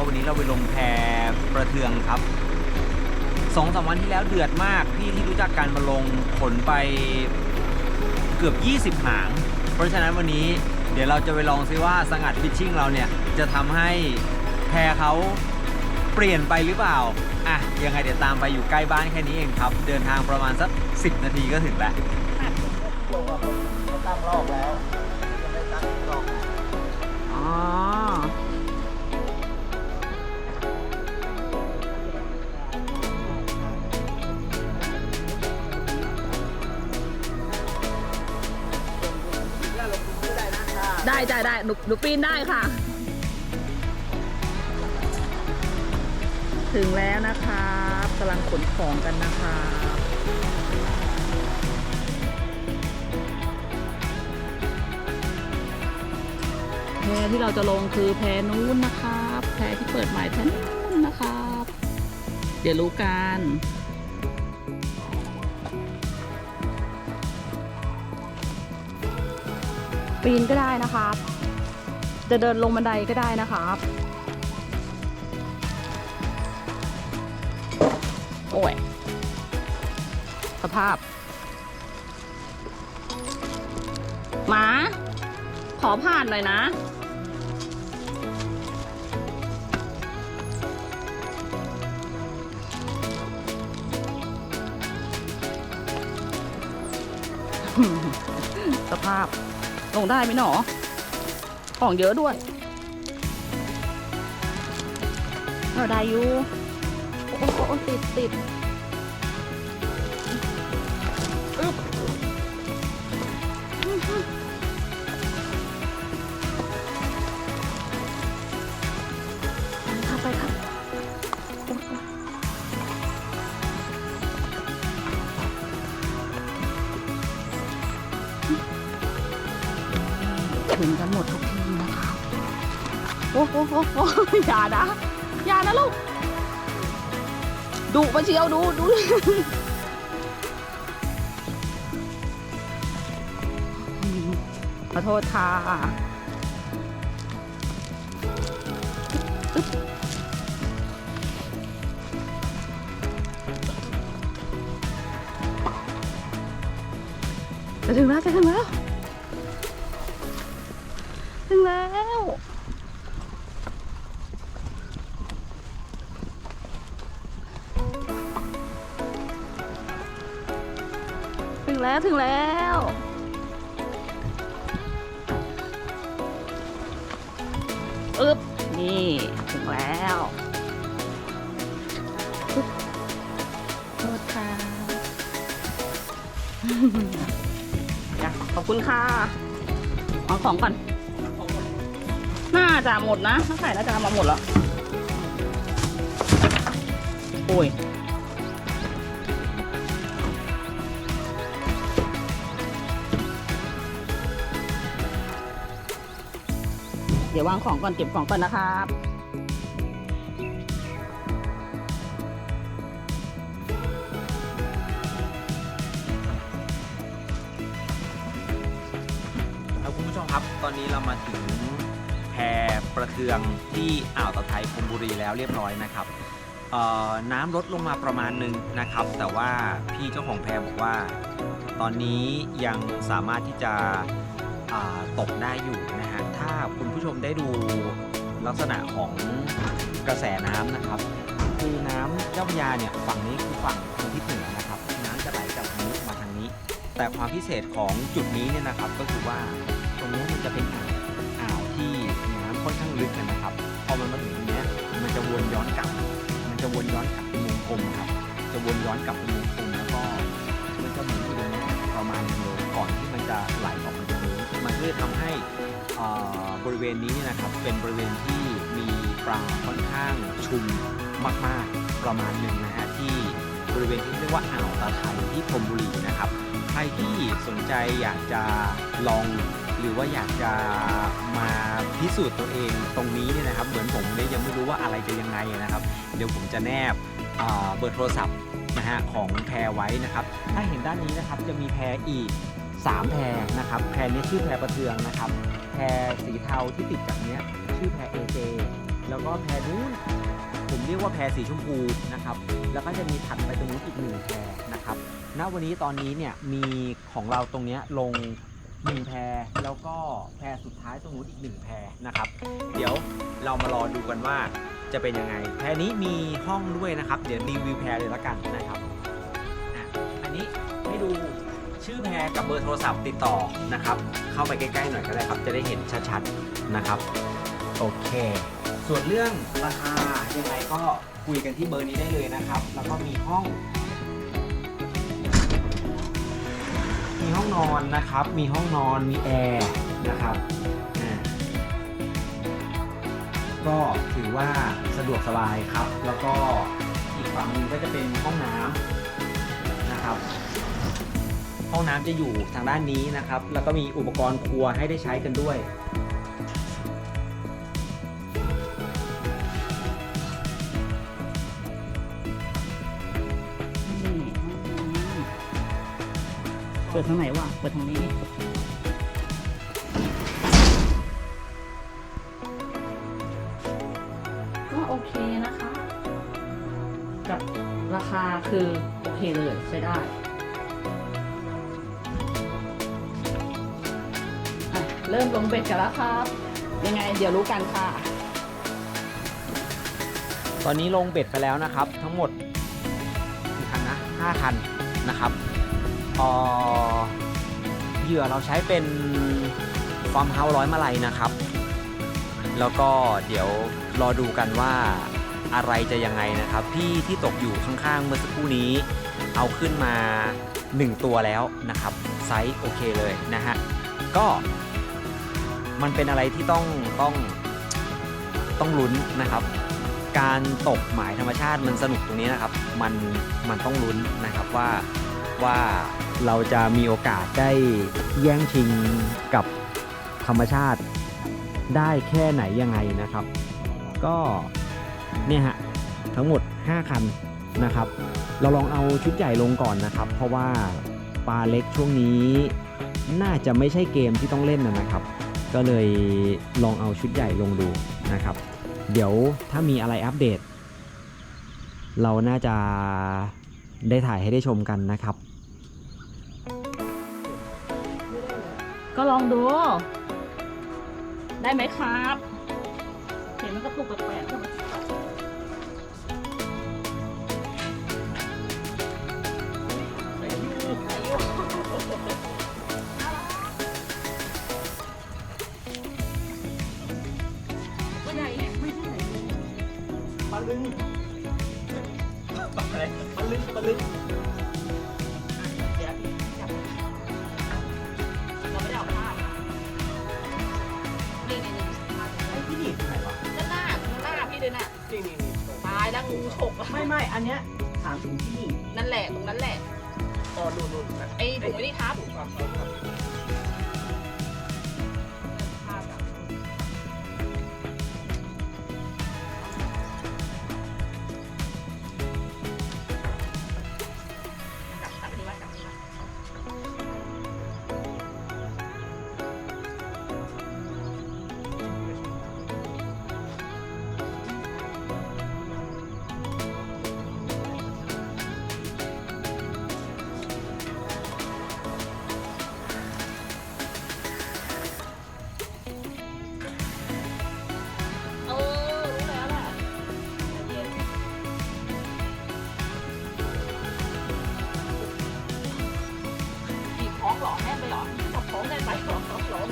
ว่าวันนี้เราไปลงแพประเทืองครับสองสามวันที่แล้วเดือดมากพี่ที่รู้จักกันมาลงขนไปเกือบ 20 หาง เพราะฉะนั้นวันนี้เดี๋ยวเราจะไปลองซิว่าสงัดฟิชชิ่งเราเนี่ย จะทำให้แพเขาเปลี่ยนไปหรือเปล่า อะ ยังไงเดี๋ยวตามไปอยู่ใกล้บ้านแค่นี้เองครับ เดินทางประมาณสัก 10 นาทีก็ถึงแล้วลงมาเขาตั้งลอกแล้วยังไม่ตั้งลอกอ๋อ ได้ได้ได้หนูหนูปีนได้ค่ะ ถึงแล้วนะครับกำลังขนของกันนะครับแพที่เราจะลงคือแพนู้นนะครับ แพที่เปิดใหม่แพนู้นนะครับ เดี๋ยวรู้กัน ปีนก็ได้นะครับจะเดินลงบันไดก็ได้นะครับโอ้ยสภาพหมาขอผ่านหน่อยนะ สภาพ ลงได้ไหมหนอ ของเยอะด้วย เราได้อยู่ โอ้โหติดติด อ้โอ้โหอย่านะ อย่านะลูกดุมาเชียวดูดูขอโทษค่ะจะถึงแล้วจะถึงแล้ว เดี๋ยววางของก่อนเก็บของก่อนนะครับครับคุณผู้ชมครับ ตอนนี้เรามาถึงแพประเทืองที่อ่าวตะไทยพรมบุรีแล้วเรียบร้อยนะครับน้ำลดลงมาประมาณหนึ่งนะครับ แต่ว่าพี่เจ้าของแพบอกว่า ตอนนี้ยังสามารถที่จะตกได้อยู่ คุณผู้ชมได้ดูลักษณะของกระแสน้ำนะครับ คือน้ำเจ้าพระยาเนี่ยฝั่งนี้คือฝั่งทางทิศเหนือนะครับ น้ำจะไหลจากทางนี้มาทางนี้ แต่ความพิเศษของจุดนี้เนี่ยนะครับก็คือว่าตรงนี้มันจะเป็นอ่าวอ่าวที่น้ำค่อนข้างลึกนะครับพอมันมาถึงตรงนี้มันจะวนย้อนกลับ มันจะวนย้อนกลับเป็นวงกลมครับ จะวนย้อนกลับเป็นวงกลมแล้วก็มันจะหมุนอยู่ตรงนี้ประมาณหนึ่งเลก่อนที่มันจะไหลออกมาตรงนี้มันก็เลยทำให้ บริเวณนี้เนี่ยนะครับเป็นบริเวณที่มีปลาค่อนข้างชุมมาก ๆ ประมาณหนึ่งนะฮะที่บริเวณที่เรียกว่าอ่าวตาไทยที่พรมบุรีนะครับ ใครที่สนใจอยากจะลองหรือว่าอยากจะมาพิสูจน์ตัวเองตรงนี้เนี่ยนะครับ เหมือนผมเนี่ยยังไม่รู้ว่าอะไรจะยังไงนะครับ เดี๋ยวผมจะแนบเบอร์โทรศัพท์นะฮะของแพรไว้นะครับ ถ้าเห็นด้านนี้นะครับจะมีแพรอีก 3 แพรนะครับ แพรนี้ชื่อแพรประเทืองนะครับ สีเทาที่ติดกับเนี้ยชื่อแพรเอเจแล้วก็แพรนู้นผมเรียกว่าแพรสีชมพูนะครับ แล้วก็จะมีถัดไปตรงนู้นอีกหนึ่งแพรนะครับ ณ วันนี้ตอนนี้เนี่ยมีของเราตรงเนี้ยลงหนึ่งแพรแล้วก็แพรสุดท้ายตรงนู้นอีกหนึ่งแพรนะครับ เดี๋ยวเรามารอดูกันว่าจะเป็นยังไง แพรนี้มีห้องด้วยนะครับ เดี๋ยวรีวิวแพรเลยละกันนะครับอะอันนี้ให้ดู ชื่อแพรกับเบอร์โทรศัพท์ติดต่อนะครับ เข้าไปใกล้ๆหน่อยก็ได้ครับ จะได้เห็นชัดๆนะครับ โอเค ส่วนเรื่องราคายังไงก็คุยกันที่เบอร์นี้ได้เลยนะครับ แล้วก็มีห้อง มีห้องนอนนะครับ มีห้องนอนมีแอร์นะครับก็ถือว่าสะดวกสบายครับ แล้วก็อีกฝั่งหนึงก็จะเป็นห้องน้ำนะครับ ห้องน้ำจะอยู่ทางด้านนี้นะครับ แล้วก็มีอุปกรณ์ครัวให้ได้ใช้กันด้วย เปิดทางไหนวะ เปิดทางนี้ก็โอเคนะคะ กับราคาคือโอเคเลยใช้ได้ เริ่มลงเบ็ดกันแล้วครับ ยังไงเดี๋ยวรู้กันค่ะ ตอนนี้ลงเบ็ดไปแล้วนะครับ ทั้งหมดกี่คันนะ5คันนะครับอ่อเหยื่อเราใช้เป็นฟาร์มเฮาส์ร้อยมาลัยนะครับ แล้วก็เดี๋ยวรอดูกันว่าอะไรจะยังไงนะครับ พี่ที่ตกอยู่ข้างๆเมื่อสักครู่นี้ เอาขึ้นมา 1 ตัวแล้วนะครับ ไซส์โอเคเลยนะฮะก็ มันเป็นอะไรที่ต้องต้องต้องลุ้นนะครับ การตกหมายธรรมชาติมันสนุกตรงนี้นะครับ มันมันต้องลุ้นนะครับว่าว่าเราจะมีโอกาสได้แย่งชิงกับธรรมชาติได้แค่ไหนยังไงนะครับ ก็เนี่ยฮะทั้งหมด 5 คันนะครับ เราลองเอาชุดใหญ่ลงก่อนนะครับ เพราะว่าปลาเล็กช่วงนี้น่าจะไม่ใช่เกมที่ต้องเล่นนะนะครับ ก็เลยลองเอาชุดใหญ่ลงดูนะครับ เดี๋ยวถ้ามีอะไรอัปเดต เราน่าจะได้ถ่ายให้ได้ชมกันนะครับ ก็ลองดู ได้ไหมครับ เห็นมันกระตุกแปลกๆ ไม่ไม่อันเนี้ยถามถึงที่นั่นแหละตรงนั้นแหละอ๋อนู่นนู่นนะไอ้ถุงไอ้นี่ครับถูกครับ ครับครับ ของได้ไหมหรอหรองหรอ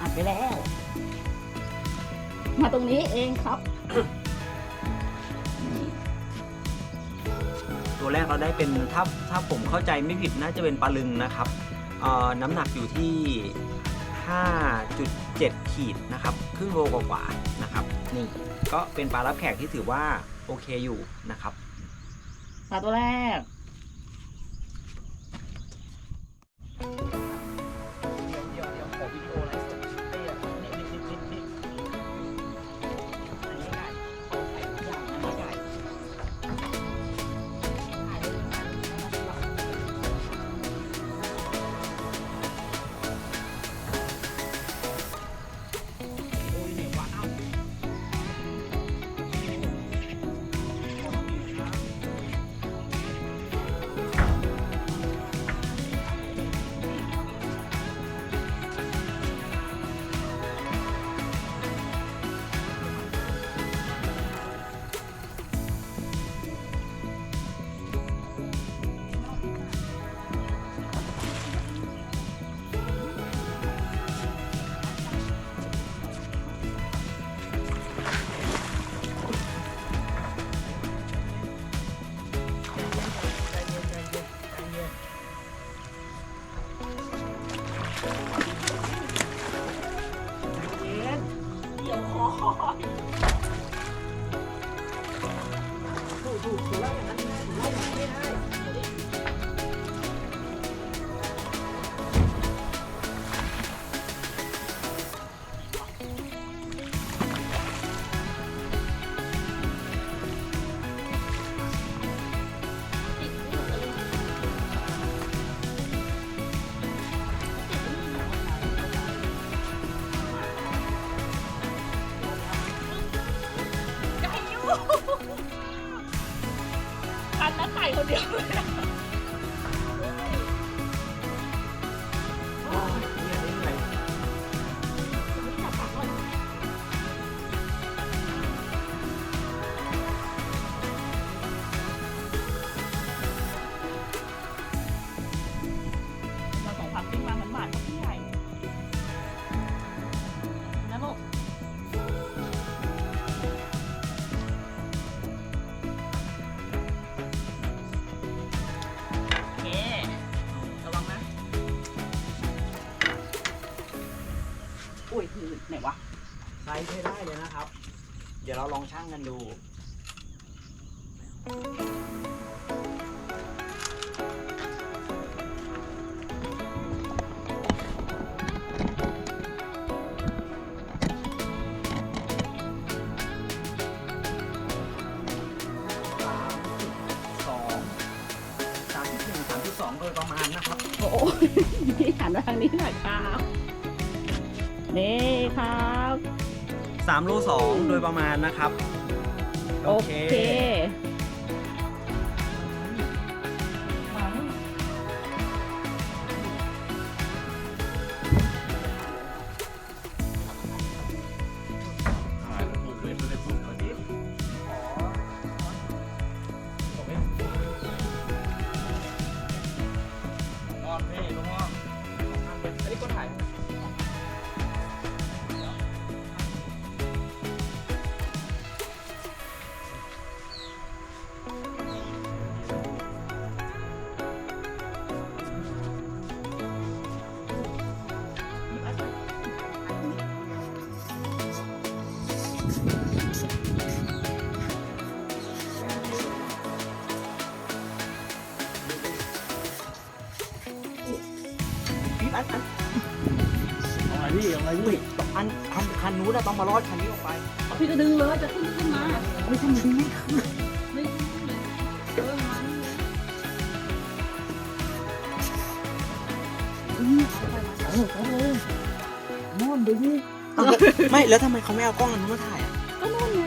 อัดไปแล้ว มาตรงนี้เองครับ เป็นถ้าถ้าผมเข้าใจไม่ผิดน่าจะเป็นปลาลึงนะครับเอ่อน้ำหนักอยู่ที่ 5.7 ขีดนะครับครึ่งโลกว่าๆนะครับนี่ก็เป็นปลารับแขกที่ถือว่าโอเคอยู่นะครับปลาตัวแรก ลองช่างกันดู2โดยประมาณนะครับ โอ้ยหันมาทางนี้หน่อยค่ะนี่ค่ะ 3โล2โดยประมาณนะครับ โอเค อันอันเอาไงพี่เอาไงอุ้พี่ยอันอันคันนู้นนะต้องมารอดคันนี้ออกไปเอาพี่ก็ดึงเลยจะขึ้นขึ้นมาไม่ใช่มันไม่ไม่ขึ้นเออมันเออเอาเลยนอนดูพี่ไม่แล้วทำไมเขาไม่เอากล้องอันนู้นมาถ่ายอะก็นู่นไง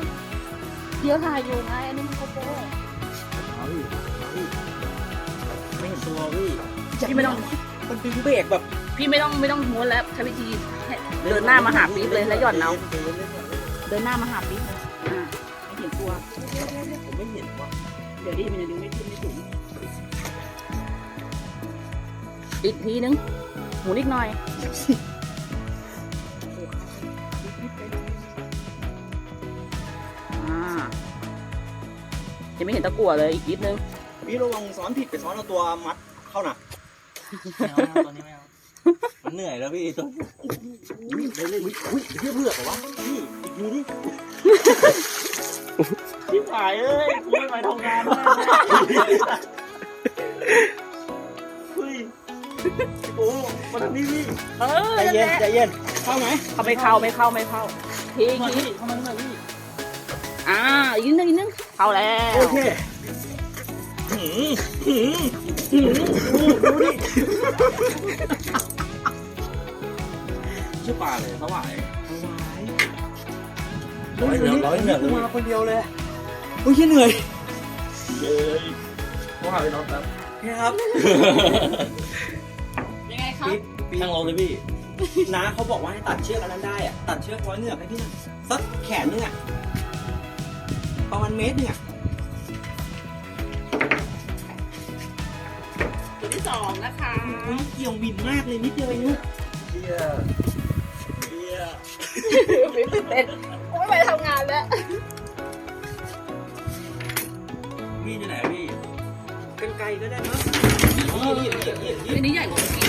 เดี๋ยวถ่ายอยู่ไงอันนี้มันโกโปรเอาพี่เอาพี่ไม่เห็นตัวพี่พี่ไม่ต้องมันเป็นเบรกแบบ พี่ไม่ต้องไม่ต้องม้วนแล้วใช้วิธีให้เดินหน้ามาหาปี๊บเลยแล้วหย่อนเอาเดินเล่นก่อนเล่นเดินหน้ามาหาปี๊บเลยอ่าไม่เห็นตัว ผมไม่เห็นว่าเดี๋ยวดิมันจะดึงไม่ขึ้นไม่ถึงอีกทีนึงหมุนอีกหน่อย อ่ายังไม่เห็นตะกั่วเลยอีกนิดนึง พี่ระวังซ้อนผิดไปซ้อนเอาตัวมัดเข้าน่ะไม่เอาไม่เอาตัวนี้ไม่เอา เหนื่อยแล้วพี่ตัวได้เลยอุ้ยอุ้ยเพื่อเพื่อกเหรอวะพี่อีกทีดิชิบหายเอ้ยกูไม่ไปทำงานแล้วเฮ้ยโอ้มาทางนี้พี่เออใจเย็นใจเย็นเข้าไหมเขาไม่เข้าไม่เข้าไม่เข้าทีมาทีพี่เข้ามาหน่อยพี่อ่าอีกนิดนึงอีกนิดนึงเข้าแล้วโอเคหืมหืมหืมดูดิ ชื่อปลาเลยสวายสวายร้อยเหนือร้อยเหนือมาคนเดียวเลยโอ้ยเหนื่อยเย้ยโทรหาพี่น้องครับครับยังไงครับปิ๊บนั่งลงเลยพี่น้าเขาบอกว่าให้ตัดเชือกอันนั้นได้อะตัดเชือกร้อยเหนือกให้พี่หน่อยสักแขนนึงอะประมาณเมตรนึงอะตัวที่สองนะคะอุ้ยเกี่ยวบินมากเลยนิดเดียวเองลูกเฮียเฮีย ไม่ตื่นเต้นกูไม่ไปทำงานแล้วพี่จะไหนอะพี่กันไกลก็ได้มั้งนี่นี่นี่นี่นี่อันนี้ใหญ่กว่าเมื่อกี้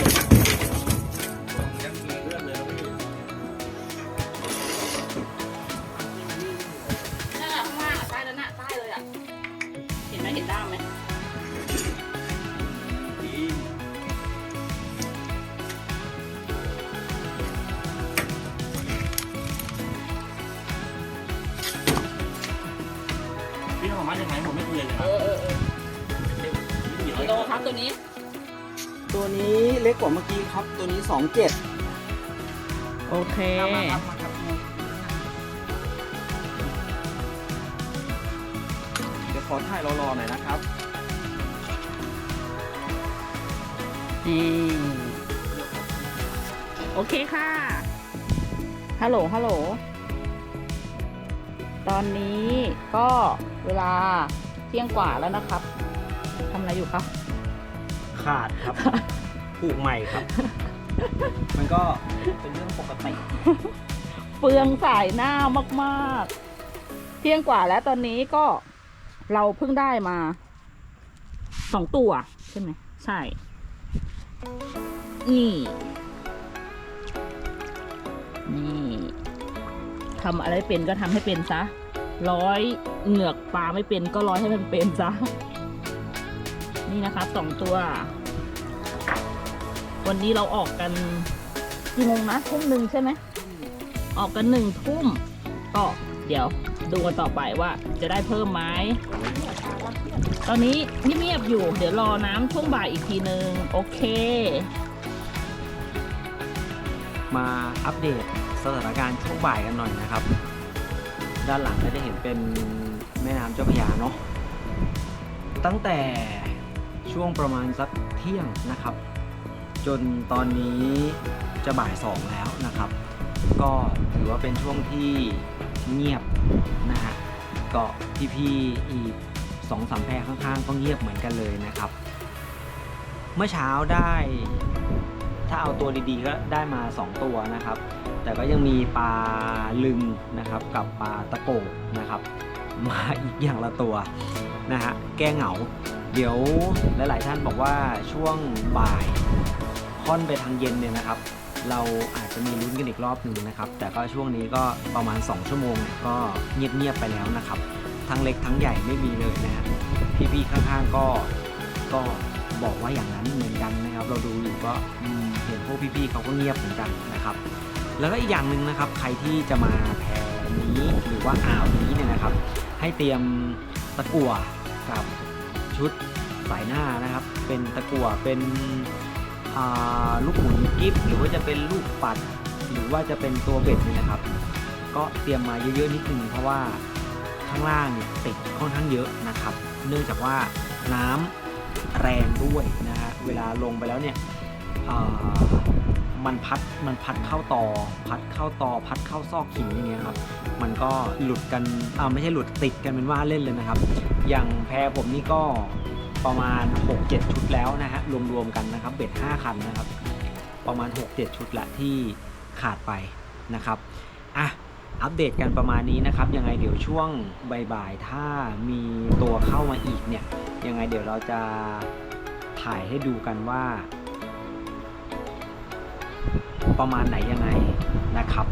องเจ็ดโอเค เดี๋ยวขอถ่ายรอๆหน่อยนะครับ นี่ โอเคค่ะ ฮัลโหล ฮัลโหล ตอนนี้ก็เวลาเที่ยงกว่าแล้วนะครับทำอะไรอยู่ครับ ขาดครับ ผูกใหม่ครับ มันก็เป็นเรื่องปกติ เปลืองสายหน้ามากๆ เที่ยงกว่าแล้วตอนนี้ก็เราเพิ่งได้มาสองตัว ใช่ไหม ใช่ นี่ นี่ทำอะไรเป็นก็ทำให้เป็นซะ ร้อยเหงือกปลาไม่เป็นก็ร้อยให้มันเป็นซะ นี่นะครับสองตัว วันนี้เราออกกันกี่โมงนะทุ่มหนึ่งใช่ไหม ออกกันหนึ่งทุ่มก็เดี๋ยวดูกันต่อไปว่าจะได้เพิ่มไหมตอนนี้เงียบๆอยู่ เดี๋ยวรอน้ำช่วงบ่ายอีกทีนึง โอเค มาอัปเดตสถานการณ์ช่วงบ่ายกันหน่อยนะครับ ด้านหลังก็จะเห็นเป็นแม่น้ำเจ้าพระยาเนาะตั้งแต่ช่วงประมาณสักเที่ยงนะครับ จนตอนนี้จะบ่ายสองแล้วนะครับ ก็ถือว่าเป็นช่วงที่เงียบนะฮะก็พี่ๆอีกสองสามแพรข้างๆ ก็เงียบเหมือนกันเลยนะครับ เมื่อเช้าได้ถ้าเอาตัวดีๆก็ได้มา 2 ตัวนะครับ แต่ก็ยังมีปลาลึงนะครับกับปลาตะโกนะครับ มาอีกอย่างละตัวนะฮะแก้เหงา เดี๋ยวหลาย ๆ ท่านบอกว่าช่วงบ่ายค่อนไปทางเย็นเนี่ยนะครับ เราอาจจะมีลุ้นกันอีกรอบหนึ่งนะครับ แต่ก็ช่วงนี้ก็ประมาณ 2 ชั่วโมงเนี่ยก็เงียบ ๆ ไปแล้วนะครับ ทั้งเล็กทั้งใหญ่ไม่มีเลยนะฮะพี่ ๆ ข้าง ๆ ก็ก็บอกว่าอย่างนั้นเหมือนกันนะครับ เราดูอยู่ก็เห็นพวกพี่ ๆ เขาก็เงียบเหมือนกันนะครับ แล้วก็อีกอย่างหนึ่งนะครับ ใครที่จะมาแพนี้หรือว่าอ่าวนี้เนี่ยนะครับ ให้เตรียมตะกั่วกับ ชุดสายหน้านะครับ เป็นตะกั่วเป็นลูกหมุนกิฟหรือว่าจะเป็นลูกปัด หรือว่าจะเป็นตัวเบ็ดนี่นะครับ ก็เตรียมมาเยอะๆนิดนึงเพราะว่าข้างล่างเนี่ยติดค่อนข้างเยอะนะครับ เนื่องจากว่าน้ำแรงด้วยนะฮะเวลาลงไปแล้วเนี่ยมันพัดมันพัดเข้าตอ พัดเข้าตอ พัดเข้าซอกหินอย่างเงี้ยครับ มันก็หลุดกันอ่าไม่ใช่หลุดติดกันเป็นว่าเล่นเลยนะครับ อย่างแพรผมนี่ก็ประมาณ 6-7 ชุดแล้วนะฮะรวมๆกันนะครับเบ็ด5คันนะครับ ประมาณ 6-7 ชุดละที่ขาดไปนะครับอะอัปเดตกันประมาณนี้นะครับ ยังไงเดี๋ยวช่วงบ่ายๆ ถ้ามีตัวเข้ามาอีกเนี่ย ยังไงเดี๋ยวเราจะถ่ายให้ดูกันว่า ประมาณไหนยังไงนะครับ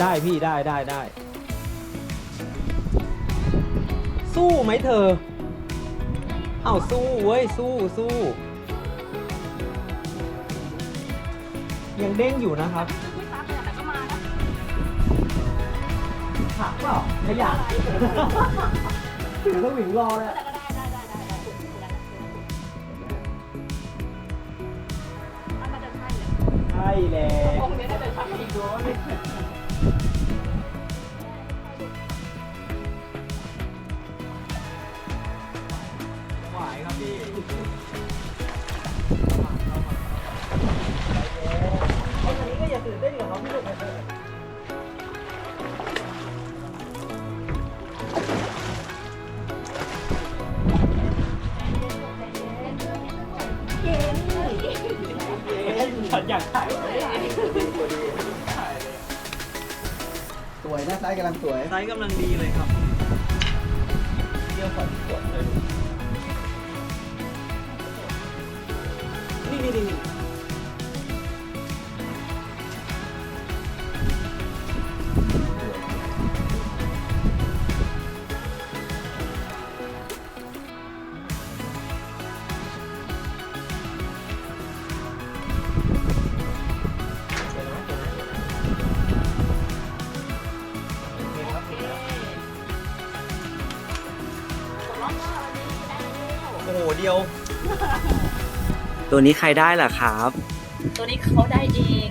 ได้พี่ได้ได้ได้ สู้ไหมเธอ เอ้าสู้เว้ยสู้สู้ยังเด้งอยู่นะครับไม่ตามแต่ก็มานะผักเปล่าขยะถือสวิงรอเลยแต่ก็ได้ได้ได้ได้ได้ถูกถูกแล้วมันจะใช่เลยใช่แล้ว ฉันอยากถ่ายไว้สวยนะไซส์กำลังสวยไซส์กำลังดีเลยครับเที่ยวก่อนกดเลยนี่น ตัวนี้ใครได้ล่ะครับ ตัวนี้เขาได้เอง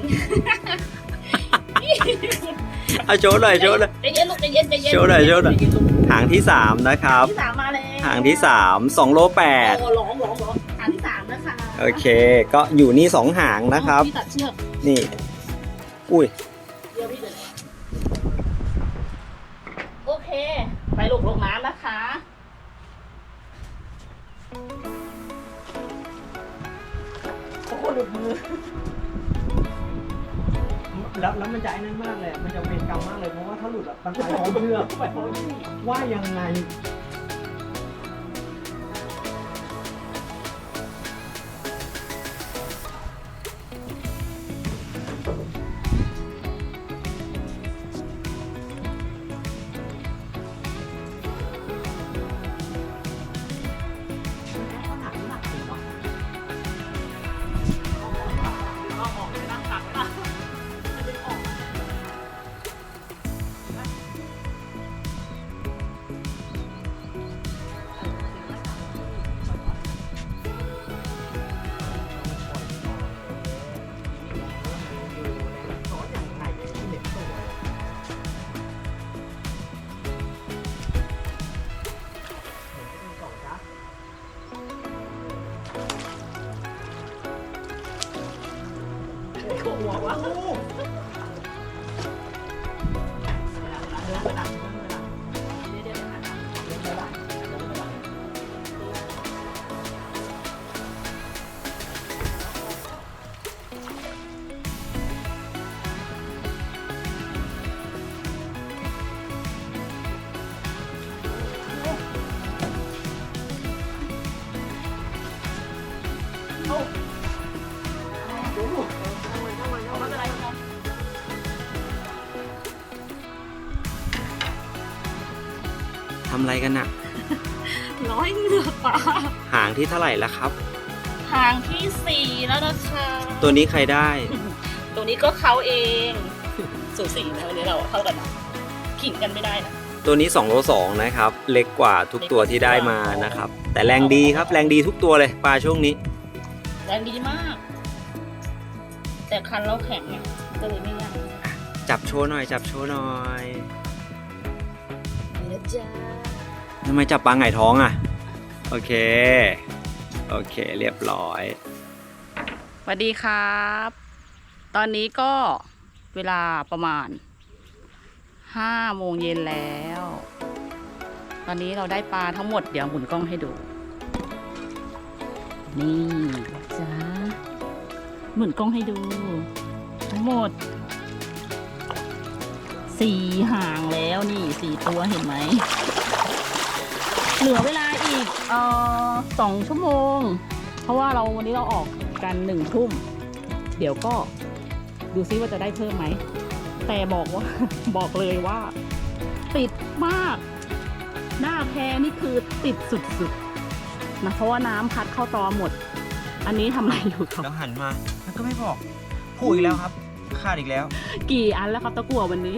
เอาโชว์หน่อยโชว์หน่อยใจเย็นลูกใจเย็นใจเย็นโชว์หน่อยโชว์หน่อยหางที่3นะครับ ที่สามมาแล้วหางที่3 2โลโอ้ร้องร้องร้องหางที่สามนะคะ8โอเค ก็อยู่นี่2หางนะครับ พี่ตัดเชือกนี่ อุ้ย แล้วแล้วมันจะไอ้นั่นมากเลย มันจะเวรกรรมมากเลย เพราะว่าถ้าหลุดอะมันไปพร้อมเชือกไปพร้อมที่ว่ายังไง หัวว ที่เท่าไหร่แล้วครับ ทางที่สี่แล้วนะคะ ตัวนี้ใครได้ ตัวนี้ก็เขาเองสูสีนะวันนี้เราเท่ากันนะขิงกันไม่ได้นะ ตัวนี้2โล2นะครับ เล็กกว่าทุกตัวที่ได้มานะครับ แต่แรงดีครับแรงดีทุกตัวเลยปลาช่วงนี้ แรงดีมาก แต่คันเราแข็งเนี่ยก็เลยไม่ง่ายจับโชว์หน่อย จับโชว์หน่อยนี่นะจ๊ะทำไมจับปลาไงายท้องอะ โอเค โอเคเรียบร้อย สวัสดีครับ ตอนนี้ก็เวลาประมาณห้าโมงเย็นแล้ว ตอนนี้เราได้ปลาทั้งหมดเดี๋ยวหมุนกล้องให้ดู นี่จ้าหมุนกล้องให้ดู ทั้งหมดสี่หางแล้วนี่สี่ตัวเห็นไหม เหลือเวลาอีกเอ่อสองชั่วโมง เพราะว่าเราวันนี้เราออกกันหนึ่งทุ่ม เดี๋ยวก็ดูซิว่าจะได้เพิ่มไหม แต่บอกว่า บอกเลยว่า ติดมาก หน้าแพนี่คือติดสุดๆนะเพราะว่าน้ำพัดเข้าตอหมด อันนี้ทำอะไรอยู่ครับ แล้วหันมามันก็ไม่บอกพูดอีกแล้วครับขาดอีกแล้ว กี่อันแล้วครับตะกั่ววันนี้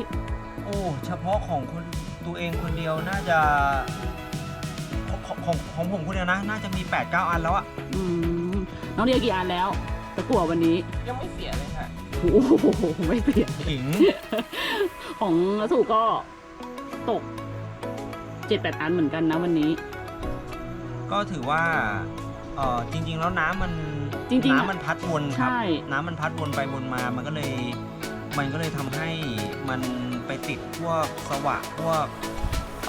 โอ้ เฉพาะของคนตัวเองคนเดียวน่าจะ ของของของผมคนเดียวนะ น่าจะมี 8 9 อันแล้วอะอืมน้องเดียกี่อันแล้วตะกั่ววันนี้ยังไม่เสียเลยค่ะโอ้โหไม่เปลี่ยนถิง ของนัสูก็ตกเจ็ดแปดอันเหมือนกันนะวันนี้ ก็ถือว่าเออจริง ๆ แล้วน้ำมันจริงๆอะน้ำมันพัดวนครับ ใช่ น้ำมันพัดวนไปวนมา มันก็เลย มันก็เลยทำให้มันไปติดพวกสวะพวกเ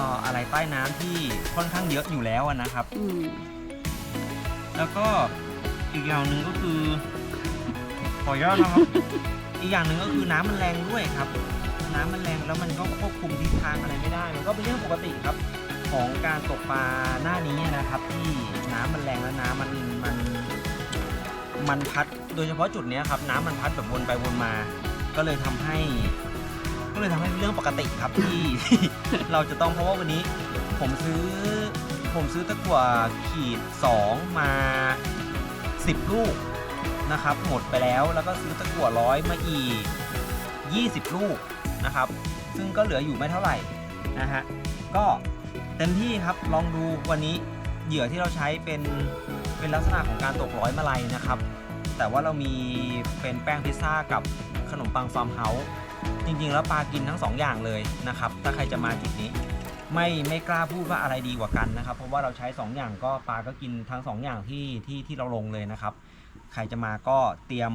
อ่ออะไรใต้น้ำที่ค่อนข้างเยอะอยู่แล้วอะนะครับ อืมแล้วก็อีกอย่างหนึ่งก็คือขออนุญาตนะครับ อีกอย่างหนึ่งก็คือน้ำมันแรงด้วยครับ น้ำมันแรงแล้วมันก็ควบคุมทิศทางอะไรไม่ได้ มันก็เป็นเรื่องปกติครับ ของการตกปลาหน้านี้นะครับ ที่น้ำมันแรงแล้วน้ำมันมันมันพัด โดยเฉพาะจุดเนี้ยครับ น้ำมันพัดแบบวนไปวนมา ก็เลยทำให้ก็ เลยทำให้เป็นเรื่องปกติครับที่ เราจะต้องเพราะว่าวันนี้ผมซื้อ ผมซื้อตะกั่วขีด 2 มา 10 ลูกนะครับ หมดไปแล้วแล้วก็ซื้อตะกั่วร้อยมาอีก 20 ลูกนะครับ ซึ่งก็เหลืออยู่ไม่เท่าไหร่นะฮะก็เต็มที่ครับลองดูวันนี้เหยื่อที่เราใช้เป็นเป็นลักษณะของการตกร้อยมาลัยนะครับ แต่ว่าเรามีเป็นแป้งพิซซ่ากับขนมปังฟาร์มเฮาส์ จริงๆ แล้วปลากินทั้งสองอย่างเลยนะครับ ถ้าใครจะมาจุดนี้ ไม่ไม่กล้าพูดว่าอะไรดีกว่ากันนะครับ เพราะว่าเราใช้ 2อย่างก็ปลาก็กินทั้ง2อย่างที่ที่ที่เราลงเลยนะครับ ใครจะมาก็เตรียม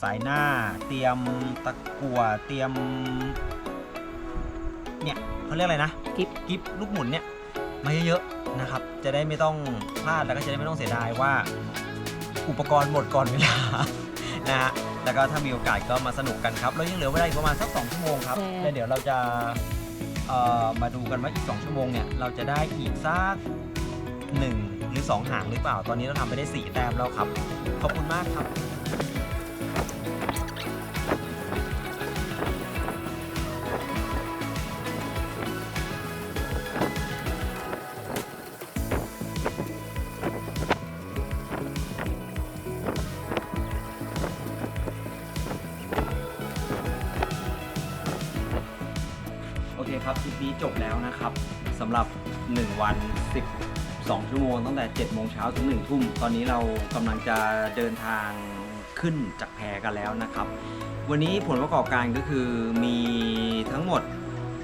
สายหน้า เตรียมตะกั่วเตรียม เนี่ยเขาเรียกอะไรนะกิ๊บกิฟลูกหมุนเนี่ยมาเยอะๆนะครับ จะได้ไม่ต้องพลาดแล้วก็จะได้ไม่ต้องเสียดายว่า อุปกรณ์หมดก่อนเวลานะฮะ แล้วก็ถ้ามีโอกาสก็มาสนุกกันครับเรายังเหลือเวลาอีกประมาณสัก2ชั่วโมงครับใช่แล้วเดี๋ยวเราจะเอ่อมาดูกันว่าอีก 2 ชั่วโมงเนี่ยเราจะได้อีกสักหนึ่งหรือ 2 หางหรือเปล่า ตอนนี้เราทำไปได้ 4 แต้มแล้วครับ ขอบคุณมากครับ วัน 12 ชั่วโมงตั้งแต่ 7 โมงเช้าถึง 1 ทุ่ม ตอนนี้เรากำลังจะเดินทางขึ้นจากแพกันแล้วนะครับ วันนี้ผลประกอบการก็คือมีทั้งหมด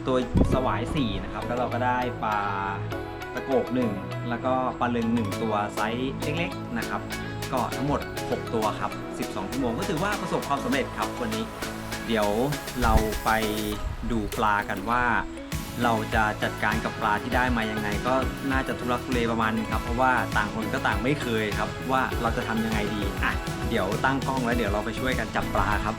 ตัวสวาย 4 นะครับ แล้วเราก็ได้ปลาตะโกก1แล้วก็ปลาลึง 1 ตัวไซส์เล็กๆนะครับ ก็ทั้งหมด 6 ตัวครับ 12 ชั่วโมงก็ถือว่าประสบความสำเร็จครับวันนี้ เดี๋ยวเราไปดูปลากันว่า เราจะจัดการกับปลาที่ได้มายังไง ก็น่าจะทุรักทุเลประมาณนึงครับเพราะว่าต่างคนก็ต่างไม่เคยครับ ว่าเราจะทำยังไงดีอะเดี๋ยวตั้งกล้องแล้วเดี๋ยวเราไปช่วยกันจับปลาครับ